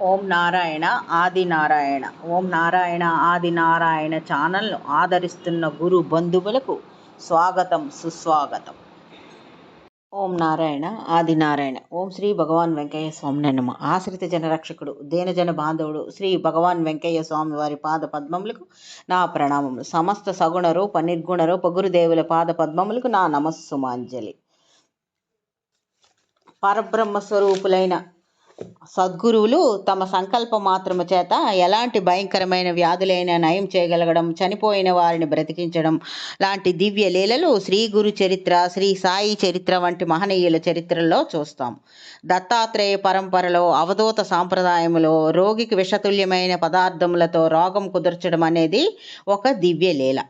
ఓం నారాయణ ఆది నారాయణ. ఓం నారాయణ ఆది నారాయణ ఛానల్ను ఆదరిస్తున్న గురు బంధువులకు స్వాగతం సుస్వాగతం. ఓం నారాయణ ఆది నారాయణ. ఓం శ్రీ భగవాన్ వెంకయ్య స్వామి నమ. ఆశ్రిత జనరక్షకుడు దేనజన బాంధవుడు శ్రీ భగవాన్ వెంకయ్య స్వామి వారి పాద పద్మములకు నా ప్రణామములు. సమస్త సగుణ రూప నిర్గుణ రూప గురుదేవుల పాద పద్మములకు నా నమస్సుమాంజలి. పరబ్రహ్మ స్వరూపులైన సద్గురువులు తమ సంకల్ప మాత్రము చేత ఎలాంటి భయంకరమైన వ్యాధులైన నయం చేయగలగడం చనిపోయిన వారిని బ్రతికించడం లాంటి దివ్య లీలలు శ్రీ గురు చరిత్ర శ్రీ సాయి చరిత్ర వంటి మహనీయుల చరిత్రలో చూస్తాం. దత్తాత్రేయ పరంపరలో అవధూత సాంప్రదాయంలో రోగికి విషతుల్యమైన పదార్థములతో రోగం కుదర్చడం అనేది ఒక దివ్య లీల.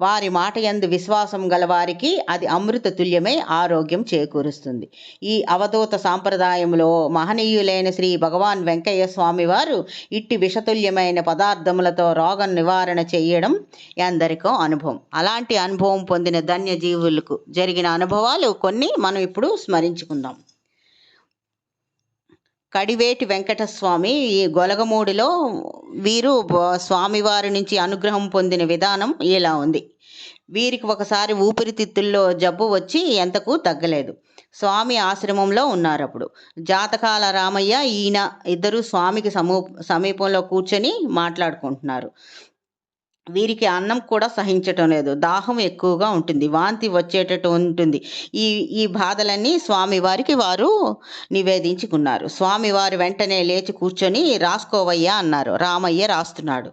వారి మాట ఎందు విశ్వాసం గల వారికి అది అమృత తుల్యమై ఆరోగ్యం చేకూరుస్తుంది. ఈ అవధూత సాంప్రదాయంలో మహనీయులైన శ్రీ భగవాన్ వెంకయ్య స్వామి వారు ఇట్టి విషతుల్యమైన పదార్థములతో రోగం నివారణ చేయడం ఎందరికో అనుభవం. అలాంటి అనుభవం పొందిన ధన్యజీవులకు జరిగిన అనుభవాలు కొన్ని మనం ఇప్పుడు స్మరించుకుందాం. కడివేటి వెంకటస్వామి ఈ గొలగమూడిలో వీరు స్వామివారి నుంచి అనుగ్రహం పొందిన విధానం ఇలా ఉంది. వీరికి ఒకసారి ఊపిరితిత్తుల్లో జబ్బు వచ్చి ఎంతకు తగ్గలేదు. స్వామి ఆశ్రమంలో ఉన్నారు అప్పుడు జాతకాల రామయ్య ఈయన ఇద్దరు స్వామికి సమూ సమీపంలో కూర్చొని మాట్లాడుకుంటున్నారు. వీరికి అన్నం కూడా సహించటం లేదు. దాహం ఎక్కువగా ఉంటుంది. వాంతి వచ్చేటట్టు ఉంటుంది. ఈ ఈ బాధలన్నీ స్వామివారికి వారు నివేదించుకున్నారు. స్వామివారు వెంటనే లేచి కూర్చొని రాసుకోవయ్యా అన్నారు. రామయ్య రాస్తున్నాడు.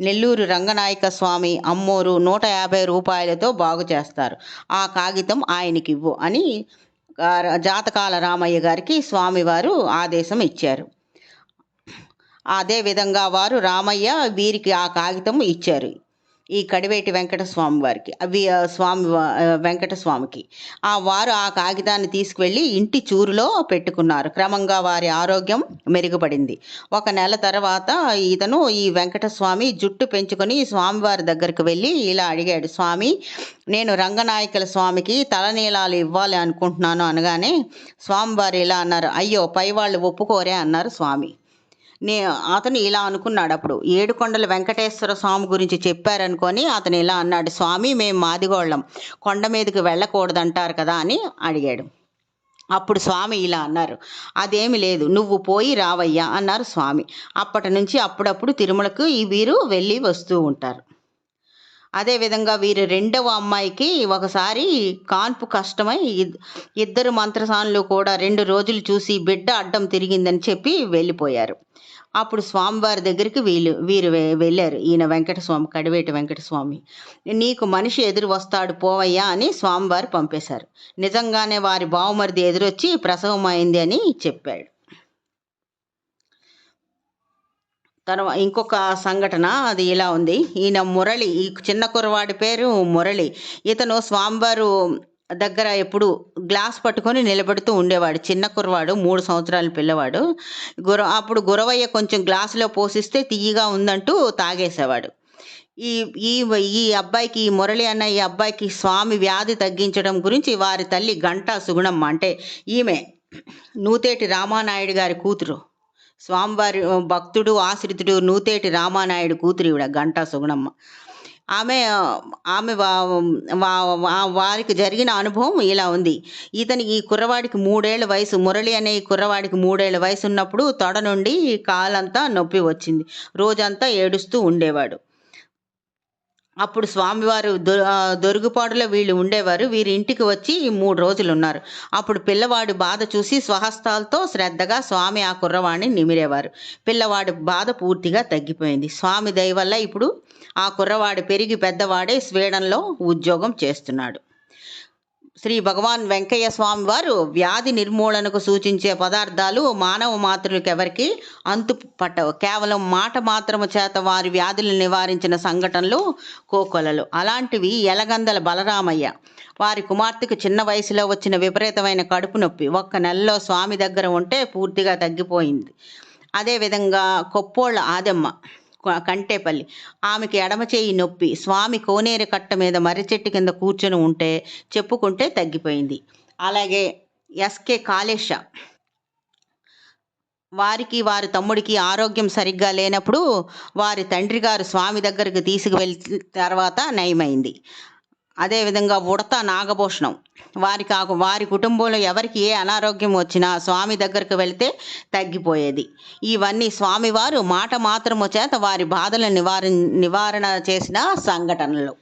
నెల్లూరు రంగనాయక స్వామి అమ్మోరు నూట యాభై రూపాయలతో బాగు చేస్తారు. ఆ కాగితం ఆయనకి ఇవ్వు అని జాతకాల రామయ్య గారికి స్వామివారు ఆదేశం ఇచ్చారు. అదే విధంగా వారు రామయ్య వీరికి ఆ కాగితం ఇచ్చారు. ఈ కడివేటి వెంకటస్వామి వారికి అవి స్వామి వెంకటస్వామికి. ఆ వారు ఆ కాగితాన్ని తీసుకువెళ్ళి ఇంటి చూరులో పెట్టుకున్నారు. క్రమంగా వారి ఆరోగ్యం మెరుగుపడింది. ఒక నెల తర్వాత ఇతను ఈ వెంకటస్వామి జుట్టు పెంచుకొని స్వామివారి దగ్గరికి వెళ్ళి ఇలా అడిగాడు స్వామి నేను రంగనాయకుల స్వామికి తలనీలాలు ఇవ్వాలి అనుకుంటున్నాను అనగానే స్వామివారు ఇలా అన్నారు అయ్యో పై వాళ్ళు ఒప్పుకోరే అన్నారు స్వామి. నే అతను ఇలా అనుకున్నాడు అప్పుడు. ఏడుకొండల వెంకటేశ్వర స్వామి గురించి చెప్పారనుకొని అతను ఇలా అన్నాడు స్వామి మేము మాదిగోళ్ళం. కొండ మీదకి వెళ్ళకూడదంటారు కదా అని అడిగాడు. అప్పుడు స్వామి ఇలా అన్నారు అదేమి లేదు నువ్వు పోయి రావయ్యా అన్నారు స్వామి. అప్పటి నుంచి అప్పుడప్పుడు తిరుమలకు ఈ వీరు వెళ్ళి వస్తూ ఉంటారు. అదేవిధంగా వీరి రెండవ అమ్మాయికి ఒకసారి కాన్పు కష్టమై ఇద్దరు మంత్రసానులు కూడా రెండు రోజులు చూసి బిడ్డ అడ్డం తిరిగిందని చెప్పి వెళ్ళిపోయారు. అప్పుడు స్వామివారి దగ్గరికి వీళ్ళు వీరు వెళ్ళారు. ఈయన వెంకటస్వామి కడివేటి వెంకటస్వామి. నీకు మనిషి ఎదురు వస్తాడు పోవయ్యా అని స్వామివారు పంపేశారు. నిజంగానే వారి బావమరిది ఎదురొచ్చి ప్రసవం అయింది అని చెప్పాడు. తర్వాత ఇంకొక సంఘటన అది ఇలా ఉంది. ఈయన మురళి ఈ చిన్న కురవాడి పేరు మురళి. ఇతను స్వామివారు దగ్గర ఎప్పుడు గ్లాస్ పట్టుకొని నిలబడుతూ ఉండేవాడు. చిన్న కుర్రవాడు మూడు సంవత్సరాల పిల్లవాడు. గుర అప్పుడు గురవయ్య కొంచెం గ్లాసులో పోసిస్తే తీయగా ఉందంటూ తాగేసేవాడు. ఈ ఈ ఈ అబ్బాయికి ఈ మురళి అన్న ఈ అబ్బాయికి స్వామి వ్యాధి తగ్గించడం గురించి వారి తల్లి గంటా సుగుణమ్మ అంటే ఈమె నూతేటి రామానాయుడు గారి కూతురు. స్వామివారి భక్తుడు ఆశ్రితుడు నూతేటి రామానాయుడు కూతురివిడ గంటా సుగుణమ్మ. ఆమె ఆమె వా- వా- వారికి జరిగిన అనుభవం ఇలా ఉంది. ఇతనికి ఈ కుర్రవాడికి మూడేళ్ళ వయసు మురళి అనే ఈ కుర్రవాడికి మూడేళ్ళ వయసు ఉన్నప్పుడు తొడ నుండి కాలంతా నొప్పి వచ్చింది. రోజంతా ఏడుస్తూ ఉండేవాడు. అప్పుడు స్వామివారు దొ దొరుగుపాడులో వీళ్ళు ఉండేవారు. వీరి ఇంటికి వచ్చి మూడు రోజులు ఉన్నారు అప్పుడు పిల్లవాడి బాధ చూసి స్వహస్తాలతో శ్రద్ధగా స్వామి ఆ కుర్రవాడిని నిమిరేవారు. పిల్లవాడి బాధ పూర్తిగా తగ్గిపోయింది. స్వామి దయ వల్ల ఇప్పుడు ఆ కుర్రవాడు పెరిగి పెద్దవాడే స్వీడన్లో ఉద్యోగం చేస్తున్నాడు. శ్రీ భగవాన్ వెంకయ్య స్వామి వారు వ్యాధి నిర్మూలనకు సూచించే పదార్థాలు మానవ మాతృలకు ఎవరికి అంతు పట్టవు కేవలం మాట మాత్రము చేత వారి వ్యాధులను నివారించిన సంఘటనలు కోకొలలు. అలాంటివి ఎలగందల బలరామయ్య వారి కుమార్తెకు చిన్న వయసులో వచ్చిన విపరీతమైన కడుపు నొప్పి. ఒక్క నెలలో స్వామి దగ్గర ఉంటే పూర్తిగా తగ్గిపోయింది. అదేవిధంగా కొప్పోళ్ళ ఆదమ్మ కంటేపల్లి. ఆమెకి ఎడమ చేయి నొప్పి. స్వామి కోనేరు కట్ట మీద మర్రిచెట్టు కింద కూర్చొని ఉంటే చెప్పుకుంటే తగ్గిపోయింది. అలాగే ఎస్కే కాళేశ. వారికి వారి తమ్ముడికి ఆరోగ్యం సరిగ్గా లేనప్పుడు వారి తండ్రి గారు స్వామి దగ్గరికి తీసుకువెళ్ళి తర్వాత నయమైంది. అదేవిధంగా ఉడత నాగభూషణం. వారి కాకు వారి కుటుంబంలో ఎవరికి ఏ అనారోగ్యం వచ్చినా స్వామి దగ్గరకు వెళ్తే తగ్గిపోయేది. ఇవన్నీ స్వామివారు మాట మాత్రము చేత వారి బాధలను నివార నివారణ చేసిన సంఘటనలు.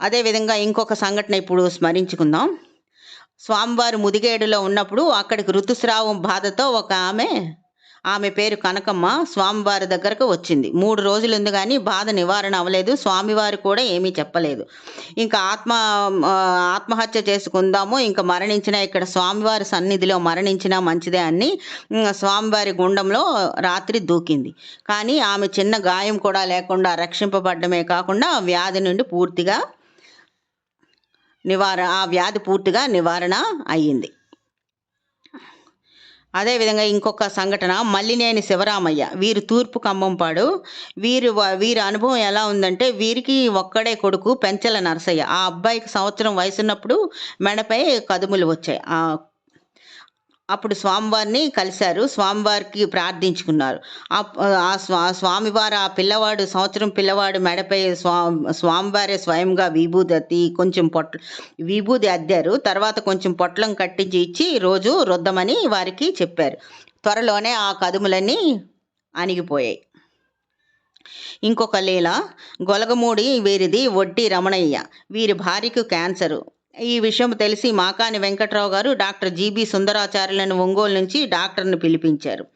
అదేవిధంగా ఇంకొక సంఘటన ఇప్పుడు స్మరించుకుందాం. స్వామివారు ముదిగేడులో ఉన్నప్పుడు అక్కడికి ఋతుస్రావం బాధతో ఒక ఆమె ఆమె పేరు కనకమ్మ స్వామివారి దగ్గరకు వచ్చింది. మూడు రోజులు ఉంది కానీ బాధ నివారణ అవ్వలేదు. స్వామివారు కూడా ఏమీ చెప్పలేదు. ఇంకా ఆత్మ ఆత్మహత్య చేసుకుందాము ఇంకా మరణించిన ఇక్కడ స్వామివారి సన్నిధిలో మరణించినా మంచిదే అని స్వామివారి గుండంలో రాత్రి దూకింది. కానీ ఆమె చిన్న గాయం కూడా లేకుండా రక్షింపబడ్డమే కాకుండా వ్యాధి నుండి పూర్తిగా నివారణ ఆ వ్యాధి పూర్తిగా నివారణ అయ్యింది. అదేవిధంగా ఇంకొక సంఘటన మల్లినేని శివరామయ్య. వీరు తూర్పు కంబంపాడు వీరు వీరి అనుభవం ఎలా ఉందంటే వీరికి ఒక్కడే కొడుకు పెంచల నరసయ్య. ఆ అబ్బాయికి సంవత్సరం వయసున్నప్పుడు మెడపై కదుములు వచ్చాయి. ఆ అప్పుడు స్వామివారిని కలిశారు. స్వామివారికి ప్రార్థించుకున్నారు. ఆ- స్వా స్వామివారు ఆ పిల్లవాడు సంవత్సరం పిల్లవాడు మెడపై స్వా స్వామివారే స్వయంగా విభూది కొంచెం పొట్ల విభూది అద్దారు. తర్వాత కొంచెం పొట్లం కట్టించి ఇచ్చి రోజు రుద్దమని వారికి చెప్పారు. త్వరలోనే ఆ కదుములన్నీ అణిగిపోయాయి. ఇంకొక లీల గొలగమూడి వీరిది వడ్డీ రమణయ్య. వీరి భార్యకు క్యాన్సరు. ఈ విషయం తెలిసి మాకాని వెంకట్రావు గారు డాక్టర్ జీబీ సుందరాచార్యులను ఒంగోలు నుంచి డాక్టర్ని పిలిపించారు.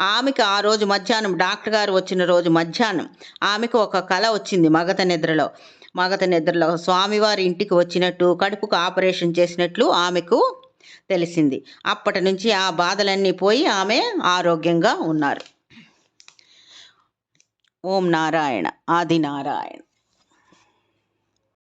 ఆమెకు ఆ రోజు మధ్యాహ్నం డాక్టర్ గారు వచ్చిన రోజు మధ్యాహ్నం ఆమెకు ఒక కళ వచ్చింది మగత నిద్రలో. మగత నిద్రలో స్వామివారి ఇంటికి వచ్చినట్టు కడుపుకు ఆపరేషన్ చేసినట్లు ఆమెకు తెలిసింది. అప్పటి నుంచి ఆ బాధలన్నీ పోయి ఆమె ఆరోగ్యంగా ఉన్నారు. ఓం నారాయణ ఆది నారాయణ